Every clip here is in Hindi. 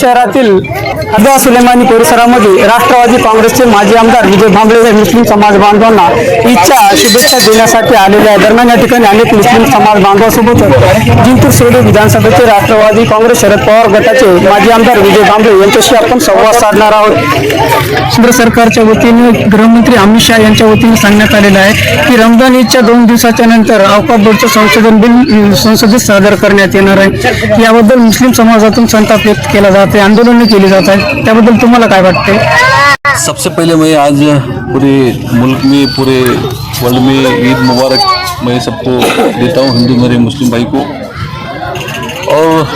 शहरातील हदवा सुलेमानी परिसरामध्ये राष्ट्रवादी काँग्रेसचे माजी आमदार विजय भांबळे हे मुस्लिम समाज बांधवांना ईदच्या शुभेच्छा देण्यासाठी आलेले आहे दरम्यान या ठिकाणी अनेक मुस्लिम समाज बांधवासोबत जिंतूर सेडू विधानसभेचे राष्ट्रवादी काँग्रेस शरद पवार गटाचे माजी आमदार विजय भांबळे यांच्याशी आपण संवाद साधणार आहोत. केंद्र सरकारच्या वतीने गृहमंत्री अमित शहा यांच्या वतीने सांगण्यात आलेलं आहे की रमजान ईदच्या दोन दिवसाच्या नंतर अवकाश बोर्डचं संशोधन बिल संसदेत सादर करण्यात येणार आहे. याबद्दल मुस्लिम समाजातून संताप व्यक्त केला जात आहे आंदोलनं केली जात आहेत. त्याबद्दल तुम्हाला काय वाटते? सबसे पहले मैं आज पूरे मुल्क में, पूरे वर्ल्ड में ईद मुबारक मैं सबको देता हूँ, हिंदू मेरे मुस्लिम भाई को। और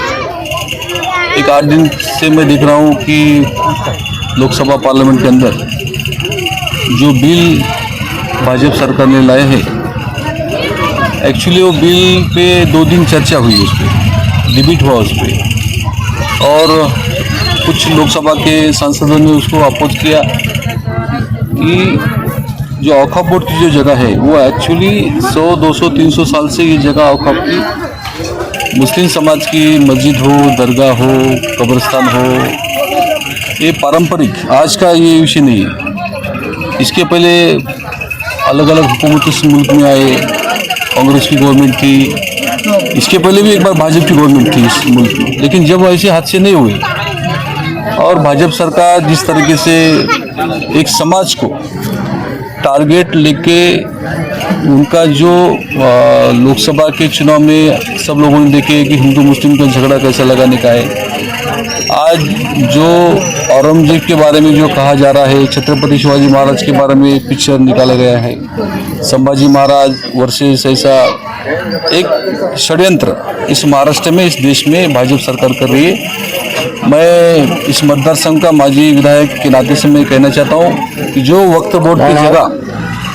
एक आठ दिन से मैं देख रहा हूँ कि लोकसभा पार्लियामेंट के अंदर जो बिल भाजपा सरकार ने लाए हैं एक्चुअली वो बिल पे दो दिन चर्चा हुई उस पर डिबेट हुआ उस पर और कुछ लोकसभा के सांसदों ने उसको अपोज किया कि जो औखा बोर्ड की जो जगह है, वो एक्चुअली 100 200 300 साल से ये जगह औखा की मुस्लिम समाज की मस्जिद हो, दरगाह हो, कब्रस्तान हो, ये पारंपरिक, आज का ये विषय नहीं है। इसके पहले अलग अलग हुकूमत इस मुल्क में आए, कांग्रेस की गवर्नमेंट थी इसके पहले भी एक बार भाजपा की गवर्नमेंट थी इस मुल्क में। लेकिन जब ऐसे हादसे नहीं हुए, और भाजपा सरकार जिस तरीके से एक समाज को टारगेट लेके उनका जो लोकसभा के चुनाव में सब लोगों ने देखे कि हिंदू मुस्लिम का झगड़ा कैसा लगाने का है। आज जो औरंगज़ेब के बारे में जो कहा जा रहा है, छत्रपति शिवाजी महाराज के बारे में पिक्चर निकाला गया है। संभाजी महाराज वर्सेस ऐसा एक षड्यंत्र इस महाराष्ट्र में इस देश में भाजपा सरकार कर रही है। मैं इस मतदार संघ का माजी विधायक के नाते से मैं कहना चाहता हूँ कि जो वक्त बोर्ड की जगह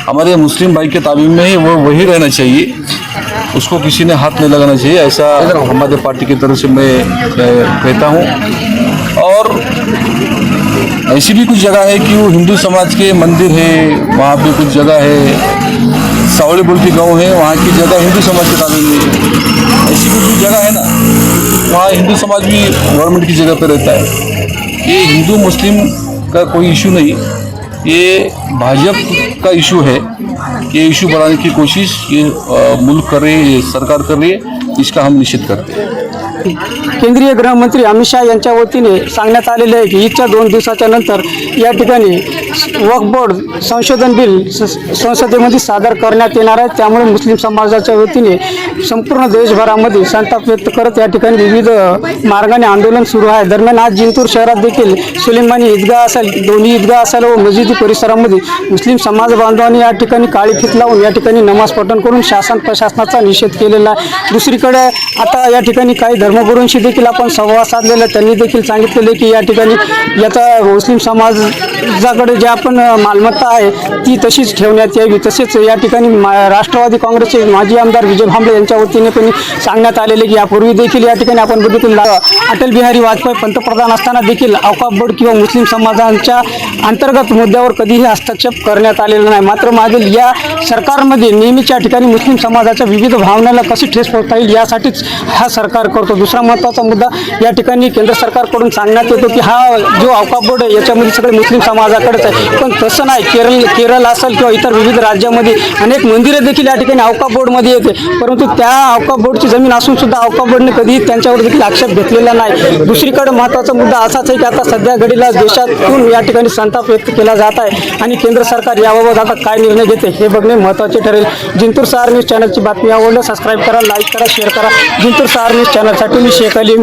हमारे मुस्लिम भाई के ताबीम में है वो वही रहना चाहिए। उसको किसी ने हाथ नहीं लगाना चाहिए ऐसा हमारे पार्टी की तरफ़ से मैं कहता हूँ। और ऐसी भी कुछ जगह है कि वो हिंदू समाज के मंदिर है वहाँ पे कुछ जगह है। सावड़ी बोल के गाँव है, वहाँ की जगह हिंदू समाज के कारण नहीं ऐसी कुछ भी जगह है ना, वहाँ हिंदू समाज भी गवर्नमेंट की जगह पर रहता है। ये हिंदू, मुस्लिम का कोई इशू नहीं। ये भाजपा का इशू है ये इशू बढ़ाने की कोशिश, ये मुल्क कर रही है, ये सरकार कर रही है। इसका हम निश्चित करते हैं। केंद्रीय गृहमंत्री अमित शहा यांच्या वतीने सांगण्यात आलेले आहे की ईदच्या दोन दिवसाच्या नंतर या ठिकाणी वक्फ बोर्ड संशोधन बिल संसदेमध्ये सादर करण्यात येणार आहे. त्यामुळे मुस्लिम समाजाच्या वतीने संपूर्ण देशभरामध्ये संताप व्यक्त करत या ठिकाणी विविध मार्गाने आंदोलन सुरू आहे. दरम्यान आज जिंतूर शहरात देखील सुलेमानी ईदगाह असेल दोन्ही ईदगाह असेल व मस्जिदी परिसरामध्ये मुस्लिम समाज बांधवांनी या ठिकाणी काळी फित लावून या ठिकाणी नमाज पठण करून शासन प्रशासनाचा निषेध केलेला आहे. दुसरीकडे आता या ठिकाणी काही धर्मगुरूंशी देखील आपण संवाद साधलेला त्यांनी देखील सांगितलेले की या ठिकाणी याचा मुस्लिम समाजाकडे जे आपण मालमत्ता आहे ती तशीच ठेवण्यात यावी. तसेच या ठिकाणी मा- राष्ट्रवादी काँग्रेसचे माजी आमदार विजय भांबळे यांच्या वतीने पण सांगण्यात आलेले की यापूर्वी देखील या ठिकाणी आपण बघितलं अटल बिहारी वाजपेयी पंतप्रधान असताना देखील अवकाफ बोर्ड किंवा मुस्लिम समाजांच्या अंतर्गत मुद्द्यावर कधीही हस्तक्षेप करण्यात आलेला नाही. मात्र मागील या सरकारमध्ये नेहमीच्या ठिकाणी मुस्लिम समाजाच्या विविध भावनाला कशी ठेस पोहोचता येईल यासाठीच हा सरकार करतो. दुसरा महत्त्वाचा मुद्दा या ठिकाणी केंद्र सरकारकडून सांगण्यात येतो की हा जो अवकाफ बोर्ड आहे याच्यामध्ये सगळे मुस्लिम समाजाकडेच आहे. पण तसं नाही. केरळ केरळ असेल किंवा इतर विविध राज्यामध्ये अनेक मंदिरं देखील या ठिकाणी अवकाफ बोर्डमध्ये येते. परंतु त्या अवकाफ बोर्डची जमीन असून सुद्धा अवकाफ बोर्डने कधीही त्यांच्यावर देखील आक्षेप घेतलेला नाही. दुसरीकडे महत्त्वाचा मुद्दा असाच आहे की आता सध्या घडीला देशातून या ठिकाणी संताप व्यक्त केला जात आहे आणि केंद्र सरकार याबाबत आता काय निर्णय घेते हे बघणे महत्त्वाचे ठरेल. जिंतूर सहार न्यूज चॅनलची बातमी आवडलं सबस्क्राईब करा लाईक करा शेअर शेअर करा. जिंतूर सहार न्यूज चॅनलसाठी मी शेख अली.